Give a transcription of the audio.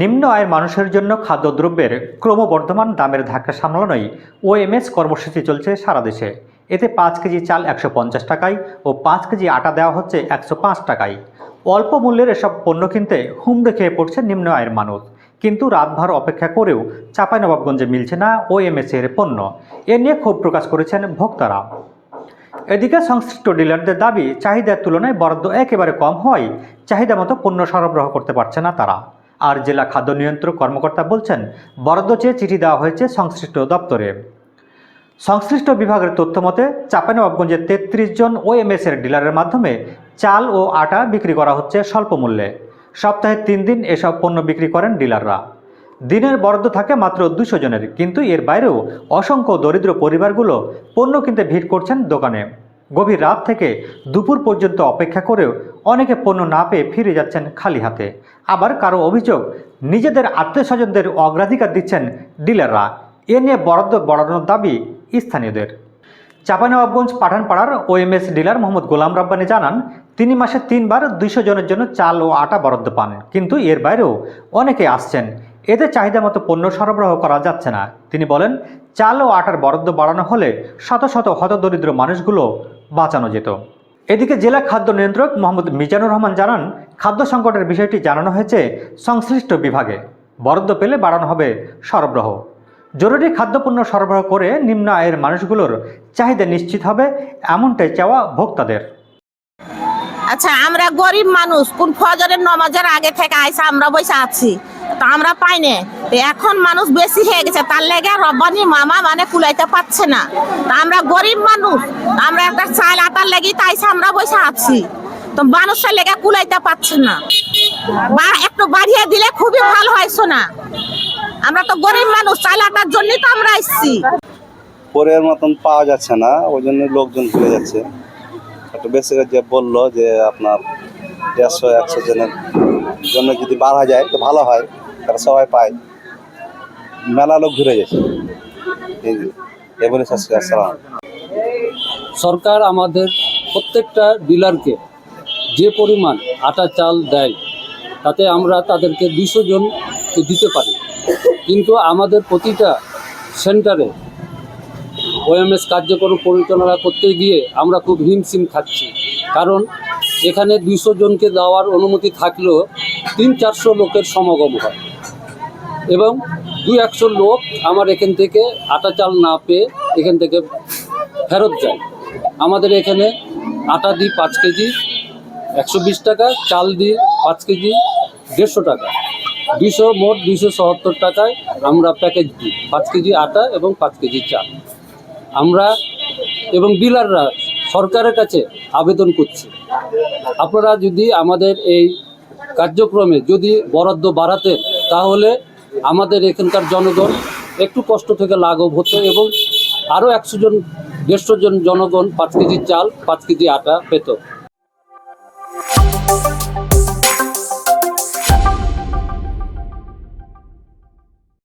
নিম্ন আয়ের মানুষের জন্য খাদ্যদ্রব্যের ক্রমবর্ধমান দামের ধাক্কা সামলানোই ওএমএস কর্মসূচি চলছে সারা দেশে। এতে পাঁচ কেজি চাল একশো পঞ্চাশ টাকায় ও পাঁচ কেজি আটা দেওয়া হচ্ছে একশো পাঁচ টাকায়। অল্প মূল্যের এসব পণ্য কিনতে হুমড়ে খেয়ে পড়ছে নিম্ন আয়ের মানুষ। কিন্তু রাতভর অপেক্ষা করেও চাঁপাইনবাবগঞ্জে মিলছে না ওএমএস এর পণ্য। এ নিয়ে ক্ষোভ প্রকাশ করেছেন ভোক্তারা। এদিকে সংশ্লিষ্ট ডিলারদের দাবি, চাহিদার তুলনায় বরাদ্দ একেবারে কম হওয়ায় চাহিদা মতো পণ্য সরবরাহ করতে পারছে না তারা। আর জেলা খাদ্য নিয়ন্ত্রক কর্মকর্তা বলছেন, বরাদ্দ চেয়ে চিঠি দেওয়া হয়েছে সংশ্লিষ্ট দপ্তরে। সংশ্লিষ্ট বিভাগের তথ্য মতে চাঁপাইনবাবগঞ্জের তেত্রিশ জন ওএমএস এর ডিলারের মাধ্যমে চাল ও আটা বিক্রি করা হচ্ছে স্বল্প মূল্যে। সপ্তাহে তিন দিন এসব পণ্য বিক্রি করেন ডিলাররা। দিনের বরাদ্দ থাকে মাত্র দুশো জনের, কিন্তু এর বাইরেও অসংখ্য দরিদ্র পরিবারগুলো পণ্য কিনতে ভিড় করছেন দোকানে। গভীর রাত থেকে দুপুর পর্যন্ত অপেক্ষা করেও অনেকে পণ্য না পেয়ে ফিরে যাচ্ছেন খালি হাতে। আবার কারও অভিযোগ নিজেদের আত্মীয় স্বজনদের অগ্রাধিকার দিচ্ছেন ডিলাররা। এ নিয়ে বরাদ্দ বাড়ানোর দাবি স্থানীয়দের। চাঁপাইনবাবগঞ্জ পাঠানপাড়ার ওএমএস ডিলার মোহাম্মদ গোলাম রাব্বানি জানান, তিনি মাসে তিনবার দুইশো জনের জন্য চাল ও আটা বরাদ্দ পান, কিন্তু এর বাইরেও অনেকে আসছেন। এতে চাহিদা মতো পণ্য সরবরাহ করা যাচ্ছে না। তিনি বলেন, চাল ও আটার বরাদ্দ বাড়ানো হলে শত শত হতদরিদ্র মানুষগুলো বাঁচানো যেত। এদিকে জেলা খাদ্য নিয়ন্ত্রক মোহাম্মদ মিজানুর রহমান জানান, খাদ্য সংকটের বিষয়টি জানানো হয়েছে সংশ্লিষ্ট বিভাগে। বরাদ্দ পেলে বাড়ানো হবে সরবরাহ। জরুরি খাদ্যপণ্য সরবরাহ করে নিম্ন আয়ের মানুষগুলোর চাহিদা নিশ্চিত হবে এমনটাই চাওয়া ভোক্তাদের। আচ্ছা আমরা গরিব মানুষ, কোন ফজরের নমাজের আগে থেকে আইসা আমরা বসে আছি। তো আমরা পাই না তো এখন মানুষ বেশি হয়ে গেছে। তার লেগে রব্বানি মামা মানে কুলাইতে পারছে না। তা আমরা গরিব মানুষ। আমরা একটা চাল আটার লেগে তাইসা আমরা বসে আছি। তো মানুষের লেগে কুলাইতে পারছে না। বা একটু বাড়িয়ে দিলে খুবই ভালো হয় শোনা আমরা তো গরিব মানুষ, চাল আটার জন্যই তো আমরা এসছি। পরের মতন পাওয়া যাচ্ছে না, ওই জন্য লোকজন ঘুরে যাচ্ছে। একটু বেশি যে বলল যে আপনার দেড়শো, একশো জনের জন্য যদি বাড়া যায়, তো ভালো হয়। তারা সবাই পায়। মেলা লোক ঘুরে আসসালাম সরকার আমাদের প্রত্যেকটা ডিলারকে যে পরিমাণ আটা, চাল দেয়, তাতে আমরা তাদেরকে দুশো জন দিতে পারি। কিন্তু আমাদের প্রতিটা সেন্টারে ওএমএস কার্যক্রম পরিচালনা করতে গিয়ে আমরা খুব হিমশিম খাচ্ছি। কারণ এখানে দুশো জনকে দেওয়ার অনুমতি থাকলেও তিন চারশো লোকের সমাগম হয়। এবং দু একশো লোক আমার এখান থেকে আটা চাল না পেয়ে এখান থেকে ফেরত যায়। আমাদের এখানে আটা দিই পাঁচ কেজি, একশো বিশ টাকা, চাল দিই পাঁচ কেজি, দেড়শো টাকা। দুশো মোট দুশো সত্তর টাকায় আমরা প্যাকেজ দিই। পাঁচ কেজি আটা এবং পাঁচ কেজি চাল। আমরা এবং ডিলাররা সরকারের কাছে আবেদন করছি। আপনারা যদি আমাদের এই কার্যক্রমে যদি বরাদ্দ বাড়াতে, তাহলে আমাদের এখানকার জনগণ একটু কষ্ট থেকে লাঘব হতো এবং আরও একশো জন, দেড়শো জন জনগণ পাঁচ কেজি চাল, পাঁচ কেজি আটা পেত।